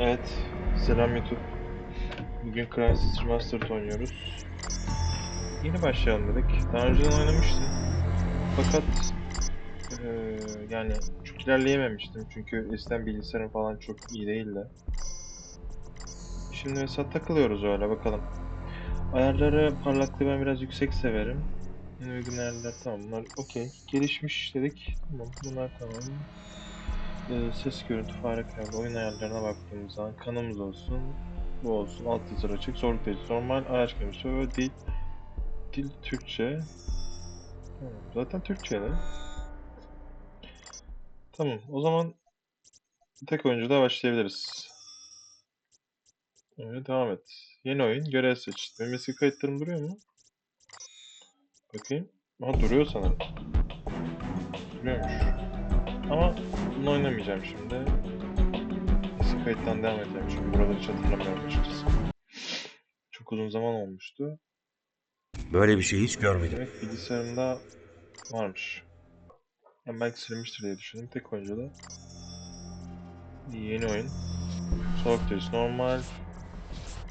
Evet, selam YouTube. Bugün Crysis Remastered oynuyoruz. Yeni başlayalım dedik. Daha önceden oynamıştım. Fakat eee, yani çok ilerleyememiştim çünkü eskiden bilgisayarım falan çok iyi değildi. Şimdi mesela takılıyoruz öyle bakalım. Ayarları parlaklığı ben biraz yüksek severim. En uygun ayarlar tamam bunlar okey. Gelişmiş dedik. Tamam bunlar tamam. Ee, ses görüntü fare oyun ayarlarına baktığımız zaman kanımız olsun bu olsun alt yazılar açık zorluk derecesi normal araç gemisi ve dil dil Türkçe. Zaten Türkçe de. Tamam o zaman tek oyuncuda başlayabiliriz. Evet, devam et. Yeni oyun görev seç benim eski kayıtlarım duruyor mu? Bakayım. Ha duruyor sanırım. Duruyormuş ama bunu oynamayacağım şimdi. Eski kayıttan devam edeceğim çünkü buraları hiç hatırlamıyorum açıkçası. Çok uzun zaman olmuştu. Böyle bir şey hiç görmedim. Demek bilgisayarımda varmış. Ben belki silinmiştir diye düşündüm. Tek oyuncuda. Yeni oyun. Soğuk diyoruz. Normal.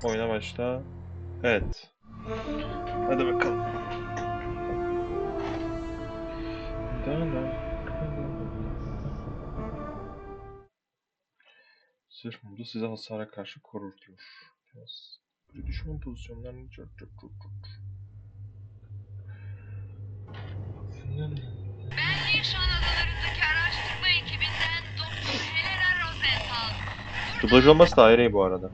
Oyuna başla. Evet. Hadi bakalım. Dın dın. Sırf modu size hasara karşı korur diyor. Biraz bir düşman pozisyonlarını çok çok çok çok. Nişan adalarındaki araştırma ekibinden Doktor Helena Rosenthal. Dublaj olması da ayrı bu arada.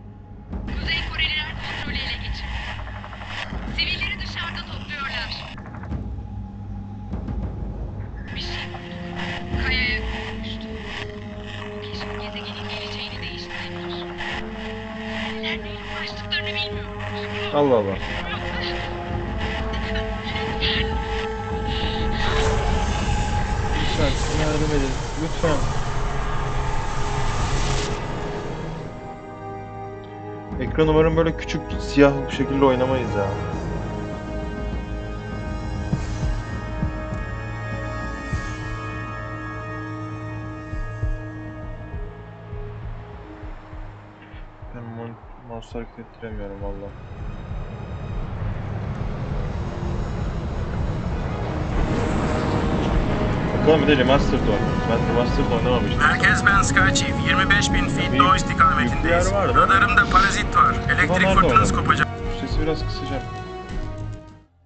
Allah Allah. Lütfen yardım edin. Lütfen. Ekran umarım böyle küçük siyah bu şekilde oynamayız ya. Ben mouse hareket ettiremiyorum valla. Bakalım bir de remastered oynuyoruz. Ben remastered oynamamıştım. Merkez ben Sky Chief. 25 bin feet doğu istikametindeyiz. Radarımda parazit var. Elektrik fırtınası kopacak. Sesi biraz kısacağım.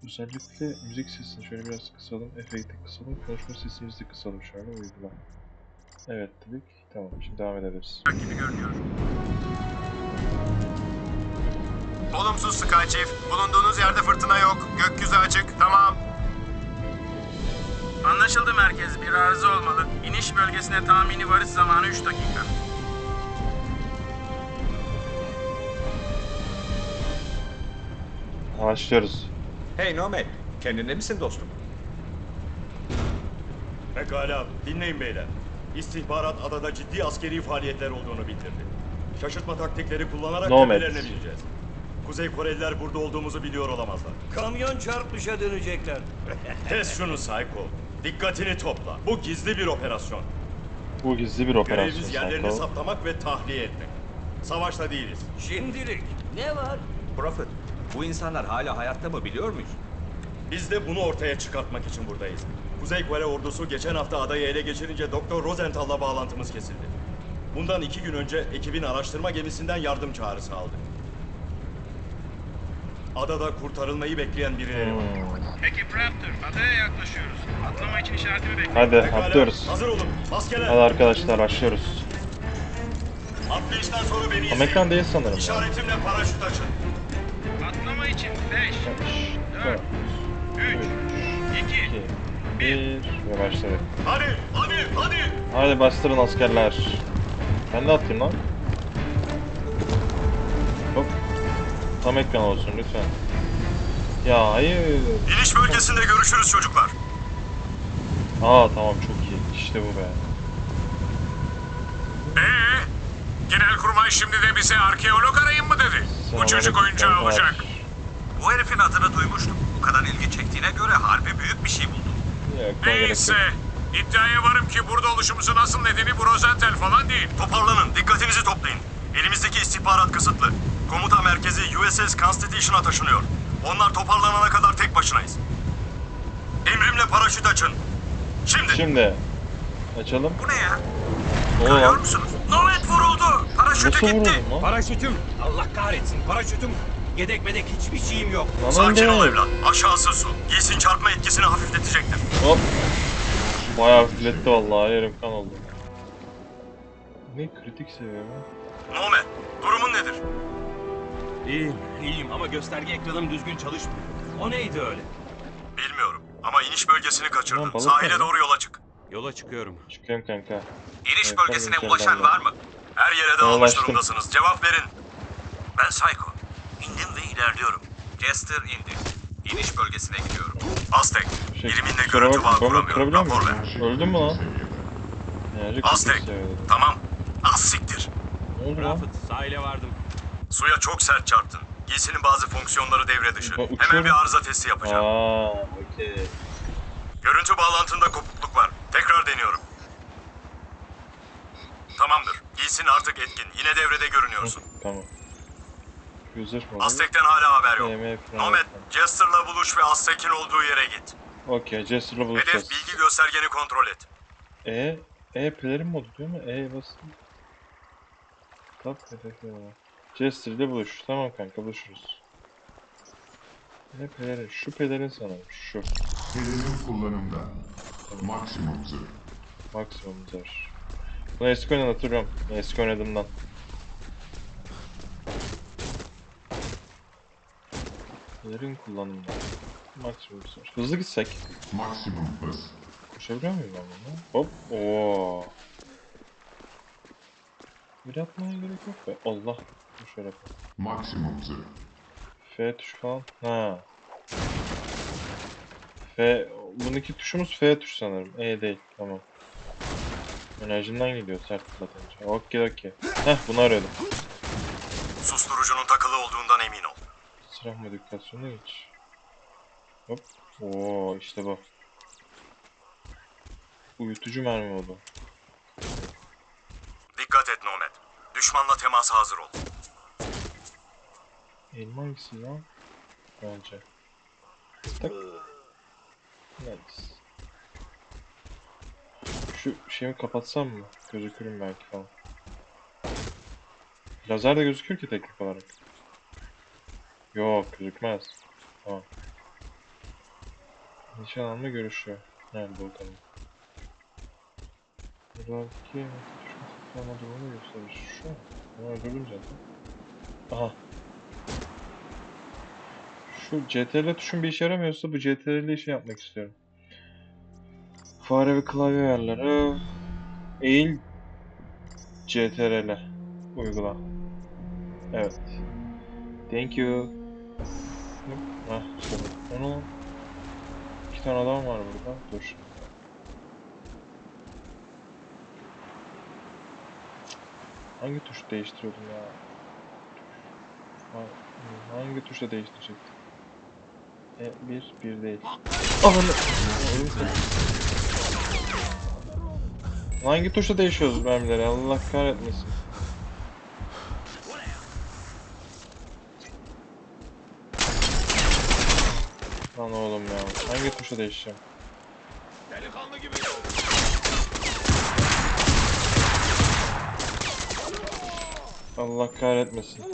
Özellikle müzik sesini şöyle biraz kısalım, efekti kısalım, konuşma sesimizi kısalım şöyle uygula. Evet dedik. Tamam şimdi devam edebiliriz. gibi görünüyor. Olumsuz Sky Chief. Bulunduğunuz yerde fırtına yok. Gökyüzü açık. Tamam. Anlaşıldı merkez. Bir arıza olmalı. İniş bölgesine tahmini varış zamanı 3 dakika. Başlıyoruz. Hey Nomad, kendinde misin dostum? Pekala, dinleyin beyler. İstihbarat adada ciddi askeri faaliyetler olduğunu bildirdi. Şaşırtma taktikleri kullanarak Nomad. bineceğiz. Kuzey Koreliler burada olduğumuzu biliyor olamazlar. Kamyon çarpmışa dönecekler. Kes şunu Psycho. Dikkatini topla. Bu gizli bir operasyon. Bu gizli bir operasyon. Görevimiz yerlerini Psycho. saptamak ve tahliye etmek. Savaşta değiliz. Şimdilik. Ne var? Prophet, bu insanlar hala hayatta mı biliyor muyuz? Biz de bunu ortaya çıkartmak için buradayız. Kuzey Kore ordusu geçen hafta adayı ele geçirince Doktor Rosenthal'la bağlantımız kesildi. Bundan iki gün önce ekibin araştırma gemisinden yardım çağrısı aldık. Adada kurtarılmayı bekleyen birileri var. Hmm. Ekip Raptor. Adaya yaklaşıyoruz. Atlama için işaretimi bekliyorum. Hadi Pekala, atlıyoruz. Hazır olun. Maskeler. Hadi arkadaşlar başlıyoruz. Atlayıştan sonra beni Tam izleyin. ekran değil sanırım. İşaretimle paraşüt açın. Atlama için 5, 4, 3, 2, 2, 1 ve başladık. Hadi, hadi, hadi. Hadi bastırın askerler. Ben de atayım lan. Tam ekran olsun lütfen. Ya hayır. İniş bölgesinde görüşürüz çocuklar. Aa tamam çok iyi. İşte bu be. Ee, Genelkurmay şimdi de bize arkeolog arayın mı dedi? Bu çocuk oyuncağı olacak. Bu herifin adını duymuştum. Bu kadar ilgi çektiğine göre harbi büyük bir şey gerek Neyse. İddiaya varım ki burada oluşumuzun asıl nedeni bu Rosenthal falan değil. Toparlanın, dikkatinizi toplayın. Elimizdeki istihbarat kısıtlı. Komuta merkezi USS Constitution'a taşınıyor. Onlar toparlanana kadar tek başınayız. Emrimle paraşüt açın. Şimdi. Şimdi. Açalım. Bu ne ya? Ne oluyor Görüyor lan? musunuz? Nomet vuruldu. Paraşütü Nasıl gitti. vuruldun lan? Paraşütüm. Allah kahretsin. Paraşütüm. Yedek medek hiçbir şeyim yok. Lan Sakin ol evlat. Aşağısı su. Giysin çarpma etkisini hafifletecektir. Hop. Bayağı hafifletti vallahi yerim kan oldu. Ne kritik seviye? Nomet, durumun nedir? İyiyim, iyiyim ama gösterge ekranım düzgün çalışmıyor. O neydi öyle? Bilmiyorum. Ama iniş bölgesini Lan kaçırdın. balık Sahile var doğru yola çık. Yola çıkıyorum. Çıkıyorum kanka. İniş Evet, bölgesine tabii, ulaşan var mı? Her yere dağılmış ulaştım. durumdasınız. Cevap verin. Ben Psycho. İndim ve ilerliyorum. Jester indi. İniş bölgesine gidiyorum. Aztek, Şey, biriminle kusura görüntü bakma, ben kuramıyorum. Rapor ver. muyum? Öldün mü lan? Enerji Aztek, tamam. Az siktir. Ne oldu lan? Rafet, sahile vardım. Suya çok sert çarptın. Giysinin bazı fonksiyonları devre dışı. Uçuyorum. Hemen bir arıza testi yapacağım. Aa, okey. Görüntü bağlantında kopukluk var. Tekrar deniyorum. Tamamdır. Giysin artık etkin. Yine devrede görünüyorsun. Tamam. User. Aztek'ten hala haber yok. Nomad. Jester'la buluş ve Aztek'in olduğu yere git. Okey, Jester'la buluşacağız. Hedef bilgi göstergeni kontrol et. E, E pelerin modu diyor mu? E basın. Tap hedefleri var. Jester ile buluş. Tamam kanka buluşuruz. Ne pelerin? Şu pelerin sanırım. Şu. Pelerin kullanımda. Maksimum zırh. Maksimum zar. Bunu eski oynadan hatırlıyorum. Eski oynadığımdan. Pelerin kullanımda. Maksimum zar. Hızlı gitsek. Maksimum hız. Koşabiliyor muyum ben bunu? Hop. Oo. Bir yapmaya gerek yok be. Allah. Şöyle. Maksimum zırh. F tuşu falan. Ha. F. Bunun tuşumuz F tuşu sanırım. E değil. Tamam. Enerjimden gidiyor sert fırlatınca. Okey okey. Heh bunu arıyordum. Susturucunun takılı olduğundan emin ol. Silah modifikasyonu geç. Hop. Oo işte bu. Uyutucu mermi modu. Dikkat et Nomad. Düşmanla temasa hazır ol. Elma hangisi lan? Bence. Tak. Nice. Şu şeyimi kapatsam mı? Gözükürüm belki falan. Lazer de gözükür ki teknik olarak. Yok gözükmez. Tamam. Nişan alma görüşüyor. Nerede tamam. Buradaki düşme sıkılma durumunu gösterir. Şu an. Bunu öldürdüm zaten. Aha. Şu CTRL tuşun bir işe yaramıyorsa bu CTRL işi yapmak istiyorum. Fare ve klavye ayarları. Eğil CTRL uygula. Evet. Thank you. Hah işte. Onu iki tane adam var burada. Dur. Hangi tuş değiştiriyordum ya? Ha- Hangi tuşla değiştirecektim? E, bir, bir değil. Hangi tuşla değişiyoruz mermileri? Allah kahretmesin. Lan oğlum ya. Hangi tuşla değişeceğim? Delikanlı gibi. Allah kahretmesin.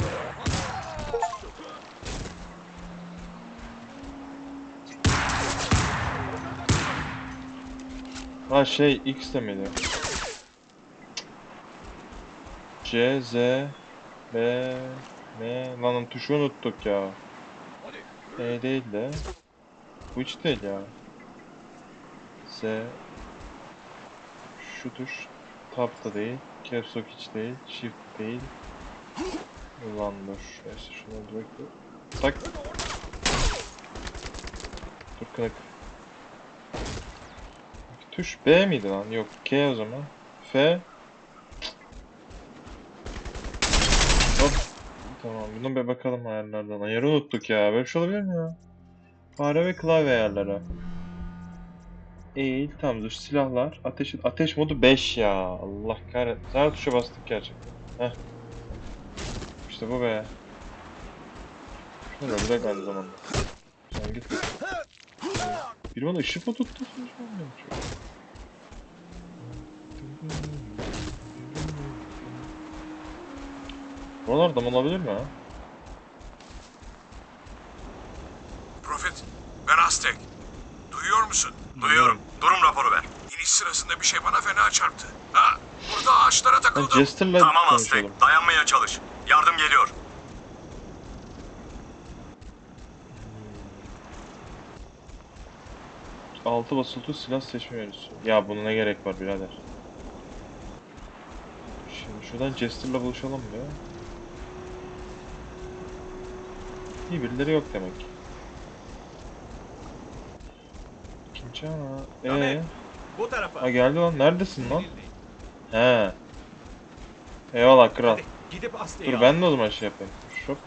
Ha şey X de miydi? C, Z, B, M... Lan tuşu unuttuk ya. E değil de. Bu hiç değil ya. Z. Şu tuş. Tab da değil. Caps Lock hiç değil. Shift değil. Ulan dur. Neyse şunu direkt Tak. Dur kırık. Tuş B miydi lan? Yok K o zaman. F. Hop. Tamam bunu bir bakalım ayarlardan. Ayarı unuttuk ya. Böyle bir şey olabilir mi ya? Fare ve klavye ayarları. Eğil. Tamam dur silahlar. Ateş, ateş modu 5 ya. Allah kahretsin. Her tuşa bastık gerçekten. Heh. İşte bu be. Şöyle bırak aynı zamanda. Sen git. Biri bana ışık mı tuttu? Buralarda mı olabilir mi ha? Profet, ben Aztek. Duyuyor musun? Duyuyorum. Durum raporu ver. İniş sırasında bir şey bana fena çarptı. Ha, burada ağaçlara takıldım. Jester'la Tamam konuşalım. Aztek. Dayanmaya çalış. Yardım geliyor. Altı basılı silah seçme menüsü. Ya buna ne gerek var birader? Şimdi şuradan Jester'la buluşalım ya. İyi birileri yok demek. Kimci ama. Ahmet. Bu tarafa. Ha geldi lan. Neredesin lan? He. Eyvallah kral. Gidip Dur ben de o zaman şey yapayım. Şop.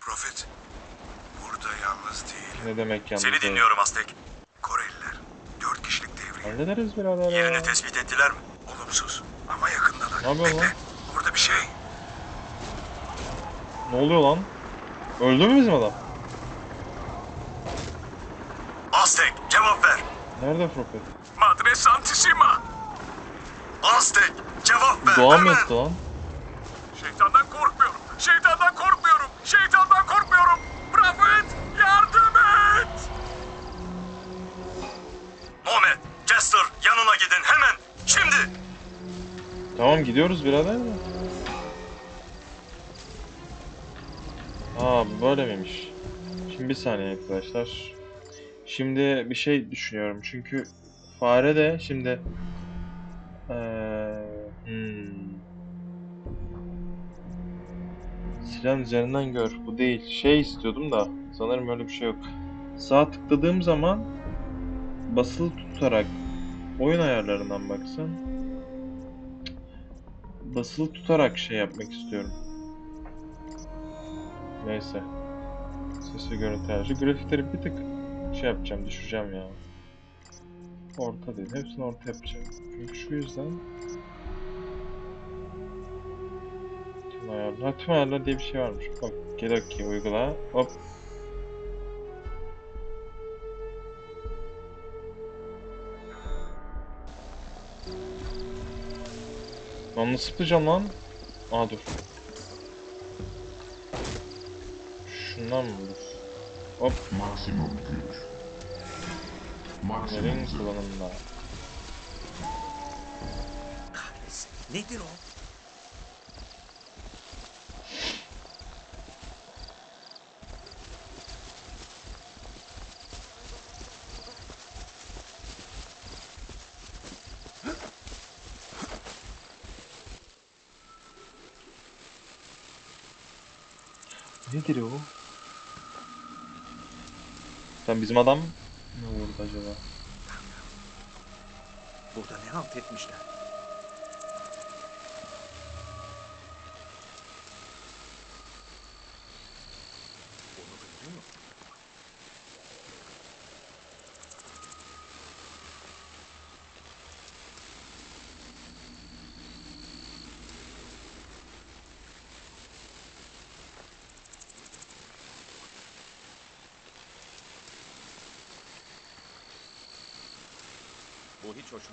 Profet, burada yalnız değil. Ne demek yalnız? Seni dinliyorum Aztek. Koreliler. Dört kişilik devriye. Hallederiz birader ya. Yerini tespit ettiler mi? Olumsuz. Ama yakındalar. Ne yapıyorsun lan? Burada bir şey. Ne oluyor lan? Öldü mü bizim adam? Aztek cevap ver. Nerede Prophet? Madre Santissima. Aztek cevap ver. Doğa mı etti lan? Şeytandan korkmuyorum. Şeytandan korkmuyorum. Şeytandan korkmuyorum. Profet, yardım et. Nomad, Jester yanına gidin hemen. Şimdi. Tamam gidiyoruz birader Aa böyle miymiş? Şimdi bir saniye arkadaşlar. Şimdi bir şey düşünüyorum çünkü fare de şimdi eee hmm. Silahın üzerinden gör. Bu değil. Şey istiyordum da sanırım öyle bir şey yok. Sağ tıkladığım zaman basılı tutarak oyun ayarlarından baksan basılı tutarak şey yapmak istiyorum. Neyse. Ses ve görüntü ayarı. Grafikleri bir tık şey yapacağım, düşüreceğim ya. Orta değil. Hepsini orta yapacağım. Çünkü şu yüzden tüm ayarlar. Tüm ayarlar diye bir şey varmış. Bak, gel ki uygula. Hop. Lan nasıl yapacağım lan? Aa dur. Şundan mı? Hop. Maksimum güç. Maksimum Nerin kullanımda. Nedir o? Nedir o? Sen bizim adam ne vurdu acaba? Burada ne halt etmişler?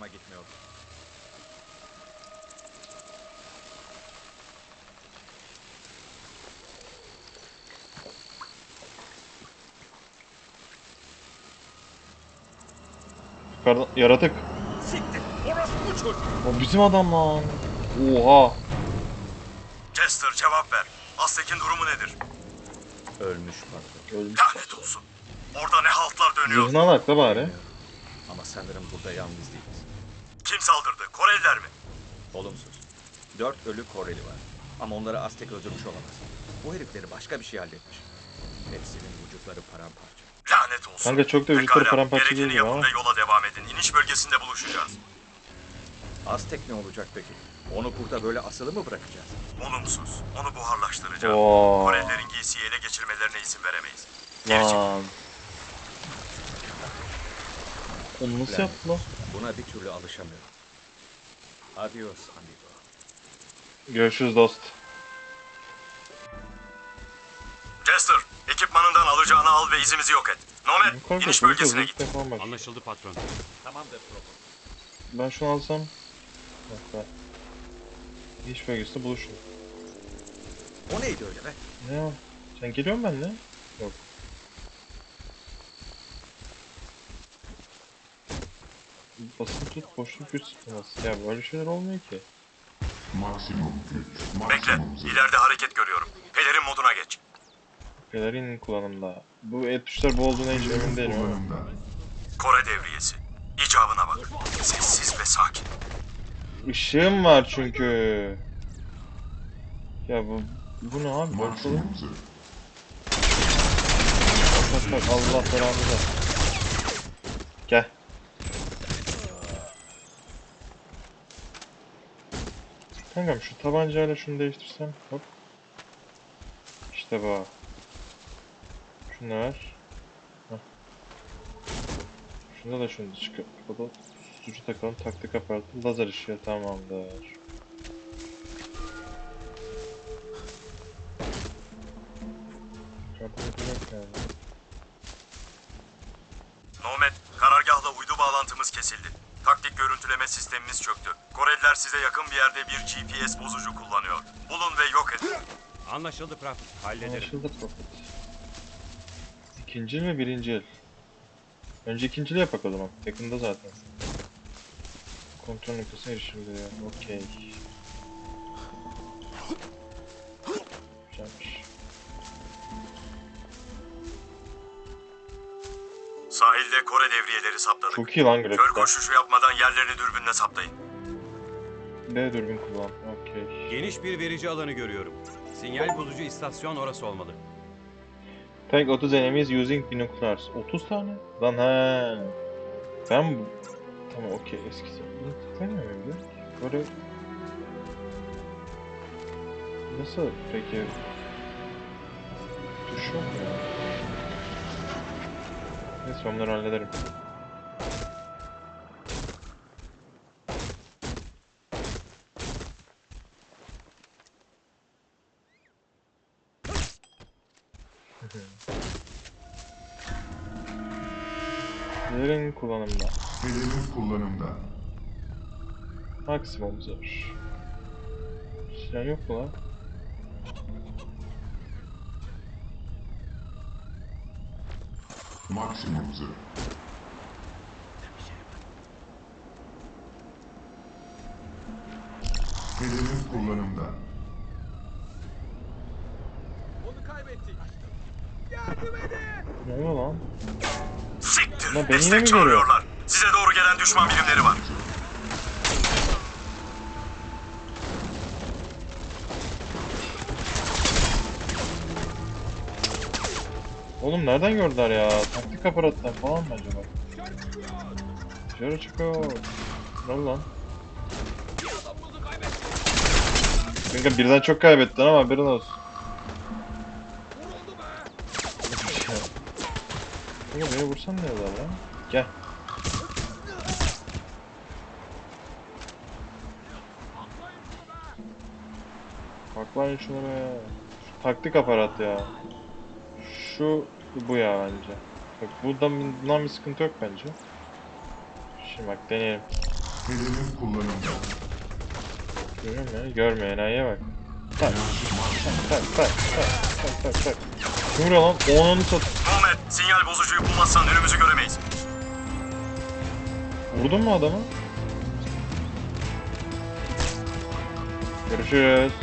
Hoşuma gitmiyor. Yukarıda yaratık. Siktir! Orası bu çocuk! O bizim adam lan. Oha. Jester cevap ver. Aztek'in durumu nedir? Ölmüş patron. Ölmüş. Lanet olsun. Orada ne haltlar dönüyor? Zırhını alak da bari. Ama sanırım burada yalnız değiliz. Kim saldırdı? Koreliler mi? Olumsuz. Dört ölü Koreli var. Ama onları Aztek öldürmüş olamaz. Bu herifleri başka bir şey halletmiş. Hepsinin vücutları paramparça. Lanet olsun. Kanka çok da vücutları paramparça değil yapın ama. ve yola devam edin. İniş bölgesinde buluşacağız. Aztek ne olacak peki? Onu burada böyle asılı mı bırakacağız? Olumsuz. Onu buharlaştıracağım. Oo. Korelilerin giysiyi ele geçirmelerine izin veremeyiz. Geri çekil. Lan. Onu nasıl yaptı lan? Buna bir türlü alışamıyorum. Adios amigo. Görüşürüz dost. Chester, ekipmanından alacağını al ve izimizi yok et. Nomet, Yukarı iniş kalk, bölgesine git. Anlaşıldı patron. Tamamdır Probo. Ben şunu alsam... Hatta... İş bölgesinde buluşun. O neydi öyle be? Ne? Sen geliyor musun benimle? Yok. Basın tut, boşluk güç sıkılması. Ya böyle şeyler olmuyor ki. Maksimum güç. Bekle, Maksimum zırh. ileride hareket görüyorum. Pelerin moduna geç. Pelerin kullanımda. Bu el tuşlar bu olduğuna hiç emin değilim ama. Kullanımda. Kore devriyesi. İcabına bak. Sessiz ve sakin. Işığım var çünkü. Ya bu bu ne abi? Maksimum zırh. Bak bak Allah belanı ver. Gel. Kankam şu tabancayla şunu değiştirsem hop. İşte bu. Ver. Hah. Şunda da şunu çıkıp susturucu takalım taktık apartı lazer ışığı tamamdır. Size yakın bir yerde bir GPS bozucu kullanıyor. Bulun ve yok edin. Anlaşıldı Prap. Hallederim. Anlaşıldı Prophet. İkinci mi birinci el? Önce ikincili yapak o zaman. Yakında zaten. Kontrol noktasına erişim diyor. Okey. Güzelmiş. Sahilde Kore devriyeleri saptadık. Çok iyi lan Kör grafikler. koşuşu yapmadan yerlerini dürbünle saptayın. B dürbün kullan. Okey. Geniş bir verici alanı görüyorum. Sinyal bozucu istasyon orası olmalı. Tank 30 enemies using binoculars. 30 tane? Lan he. Ben bu... Tamam okey eskisi. Tıklamıyor muyum? Böyle... Nasıl peki? Tuş yok mu? Neyse ben bunları hallederim. Kullanımda. Pelerin kullanımda. Maksimum zor. Silah yok mu lan? Maksimum zırh. Pelerin kullanımda. Ne oluyor lan? Siktir. Lan beni yine mi Destek görüyor? çağırıyorlar. Size doğru gelen düşman birimleri var. Oğlum nereden gördüler ya? Taktik aparattan falan mı acaba? Dışarı çıkıyor. Ne lan? Kanka birden çok kaybettin ama haberin olsun. Kanka beni vursan ne olur lan? Gel. Bak lan şunlara ya. Şu taktik aparat ya. Şu bu ya bence. Bak buradan bundan bir sıkıntı yok bence. Şimdi bak deneyelim. Pelerin kullanımda. Görüyor musun? Görmüyor enayiye bak. Tak. Tak tak tak tak tak tak vuruyor lan? Onu sat. Sinyal bozucuyu bulmazsan önümüzü göremeyiz. Vurdun mu adamı? Görüşürüz.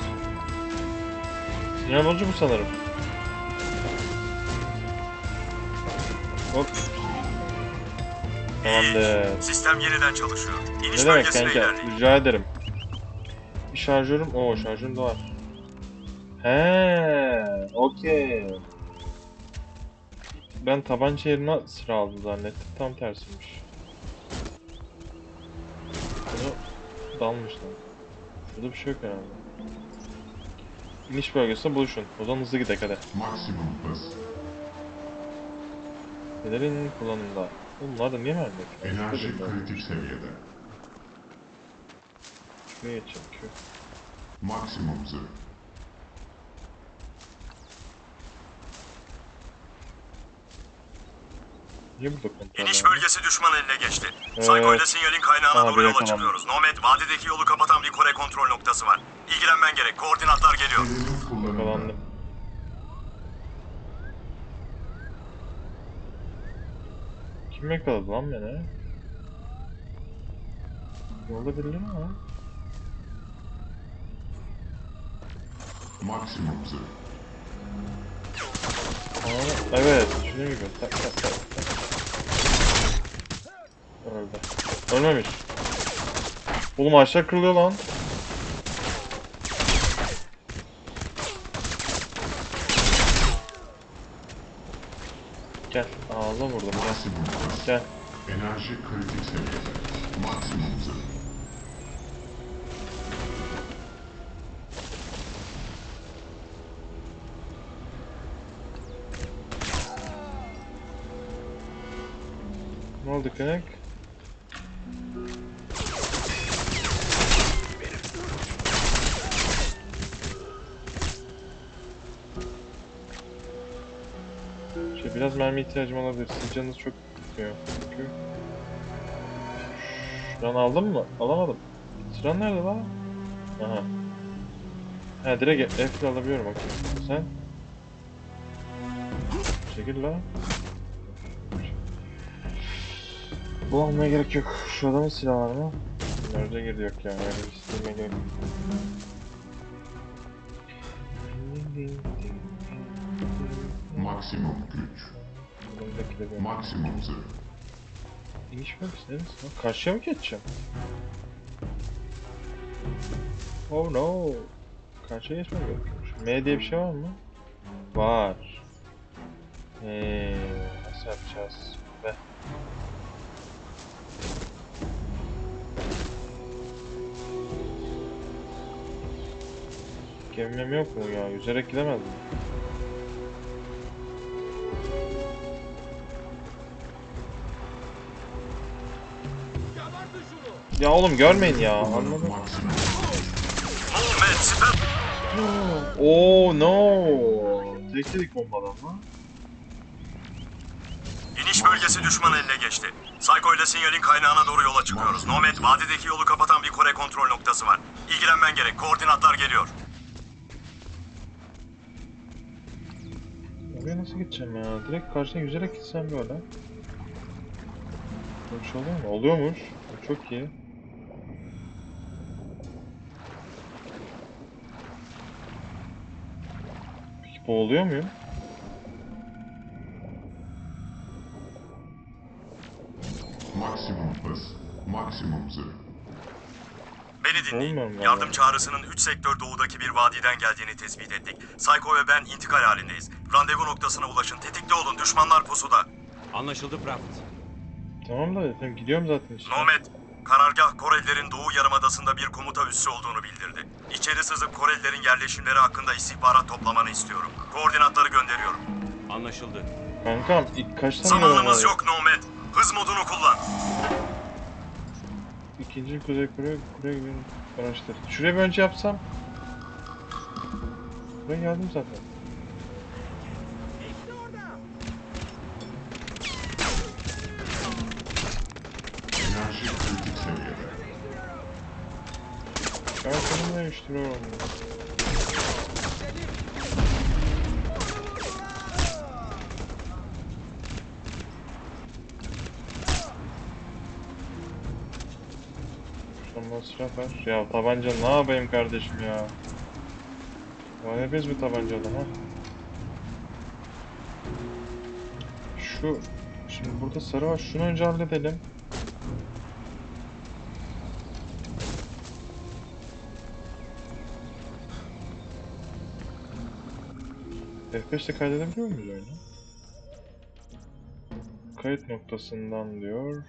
Sinyal bozucu bu sanırım. Hop. Tamamdır. Sistem yeniden çalışıyor. İniş Ne demek kanka? ilerleyin. Rica ederim. Bir şarjörüm... Oo şarjörüm de var. He, okey. Ben tabanca yerine sıra aldım zannettim. Tam tersiymiş. Bunu dalmış lan. Şurada bir şey yok herhalde. İniş bölgesinde buluşun. O zaman hızlı gidelim hadi. Maksimum hız. Nelerin kullanımda? Bunlar da niye vermiyor? Enerji kritik seviyede. Şuraya çekiyor. Maksimum zırh. Niye burada kontrol İniş bölgesi düşman eline geçti. Evet. Psycho ile sinyalin kaynağına Abi doğru yola yakalandım. çıkıyoruz. Nomad, vadideki yolu kapatan bir Kore kontrol noktası var. İlgilenmen gerek. Koordinatlar geliyor. Yakalandım. Kim yakaladı lan beni? Yolda birileri mi var? Maksimum zırh. Aa, evet, şunu gibi. Tak tak tak tak. Öldü. Ölmemiş. Oğlum aşağı kırılıyor lan. Gel, ağza vurdum gel. Gel. Enerji kritik seviyede. Maksimum zırh. Ne oldu kınak? Biraz mermi ihtiyacım olabilir. Sizin canınız çok gitmiyor. Çünkü... Şuran aldım mı? Alamadım. Sıran nerede lan? Aha. Ha direkt F ile alabiliyorum okey. Sen? Çekil lan. Bu almaya gerek yok. Şu adamın silahı var mı? Nerede girdi yok yani. Öyle bir gerek yok. Maksimum güç. Maksimum zırh. Bölgesi neresi lan? Karşıya mı geçeceğim? Oh no. Karşıya geçmem gerekiyormuş. M diye bir şey var mı? Var. Eee nasıl yapacağız? Be. Gemim yok mu ya? Yüzerek gidemez mi? Ya oğlum görmeyin ya. Siper... Oh no. Tek dedik bombadan lan. İniş bölgesi düşman eline geçti. Psycho ile sinyalin kaynağına doğru yola çıkıyoruz. Nomad, vadideki yolu kapatan bir Kore kontrol noktası var. İlgilenmen gerek. Koordinatlar geliyor. Oraya nasıl gideceğim ya? Direkt karşıdan yüzerek gitsem böyle. Böyle bir şey oluyor mu? Oluyormuş. Çok iyi. Boğuluyor muyum? Maksimum hız. Maksimum zırh. Beni dinleyin. Yardım çağrısının 3 sektör doğudaki bir vadiden geldiğini tespit ettik. Psycho ve ben intikal halindeyiz. Randevu noktasına ulaşın. Tetikte olun. Düşmanlar pusuda. Anlaşıldı Prophet. Tamam da efendim gidiyorum zaten işte. Nomad, karargah Korelilerin Doğu Yarımadası'nda bir komuta üssü olduğunu bildirdi. İçeri sızıp Korelilerin yerleşimleri hakkında istihbarat toplamanı istiyorum. Koordinatları gönderiyorum. Anlaşıldı. Kankam ilk kaç tane Zamanımız yok Nomad. Hız modunu kullan. İkinci Kuzey Kore, Kore gibi araçları. Şuraya bir önce yapsam. Ben geldim zaten. Enerji kritik seviyede. Değiştiriyorum. Şundan ver. Ya tabanca ne yapayım kardeşim ya? Var hepimiz mi tabancalı ha? Şu... Şimdi burada sarı var. Şunu önce halledelim. F5'te kaydedebiliyor muyuz oyunu? Kayıt noktasından diyor.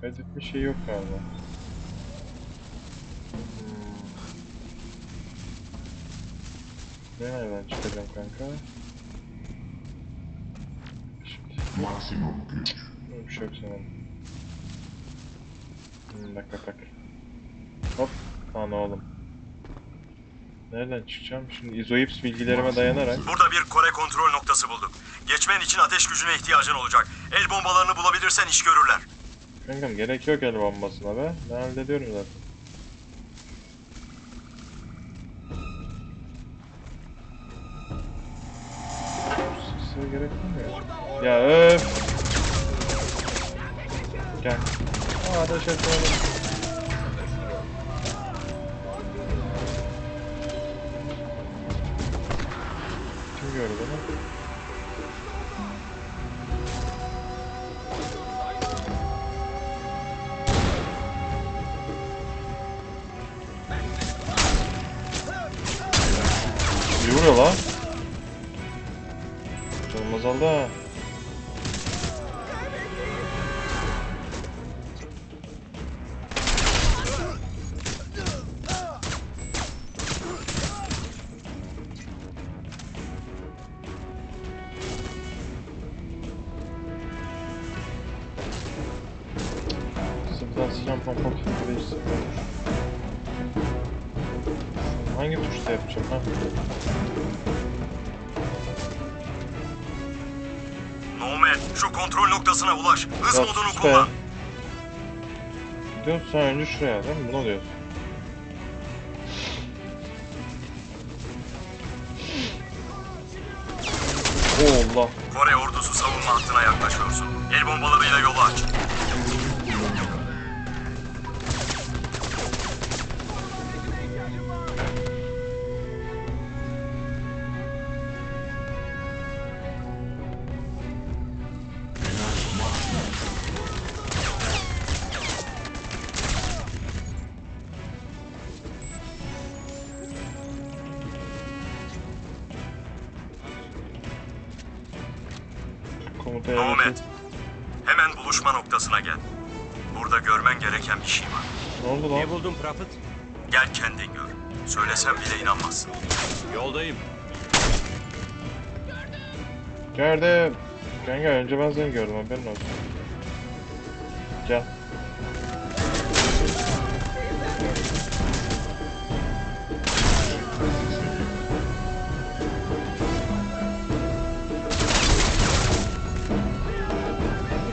Kaydetme şey yok galiba. Nereden çıkacağım kanka? Şimdi Maksimum güç. bir şey yok sanırım. Hmm, bak bak bak. Hop. Lan oğlum. Nereden çıkacağım? Şimdi izoips bilgilerime dayanarak Burada bir Kore kontrol noktası bulduk. Geçmen için ateş gücüne ihtiyacın olacak. El bombalarını bulabilirsen iş görürler. Kankam gerek yok el bombasına be. Ben hallediyorum zaten. Ateş etmeyelim. Kim gördü bunu? İyi vuruyor lan. Canım azaldı ha. Sus be. kullan. Diyorsun sen önce şuraya değil mi? Buna diyorsun. Oh Allah. Kore ordusu savunma hattına yaklaşıyorsun. El bombalarıyla yolu aç. Seni gördüm haberin olsun. Gel.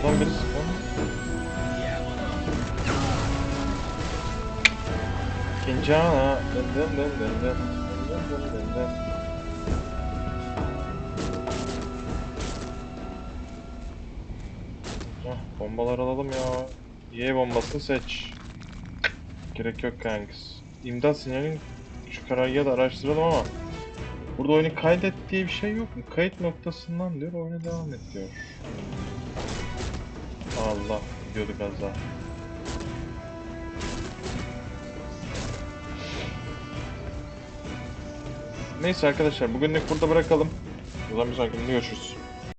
Buradan biri sıkıyor mu? Kincana. Dın dın dın dın dın. Dın dın dın dın bombalar alalım ya. Y bombasını seç. Gerek yok kanks. İmdat sinyalin şu karargahı da araştıralım ama Burada oyunu kaydet diye bir şey yok mu? Kayıt noktasından diyor, oyuna devam et diyor. Allah, gidiyorduk az. Neyse arkadaşlar, bugünlük burada bırakalım. O zaman bir sonraki görüşürüz.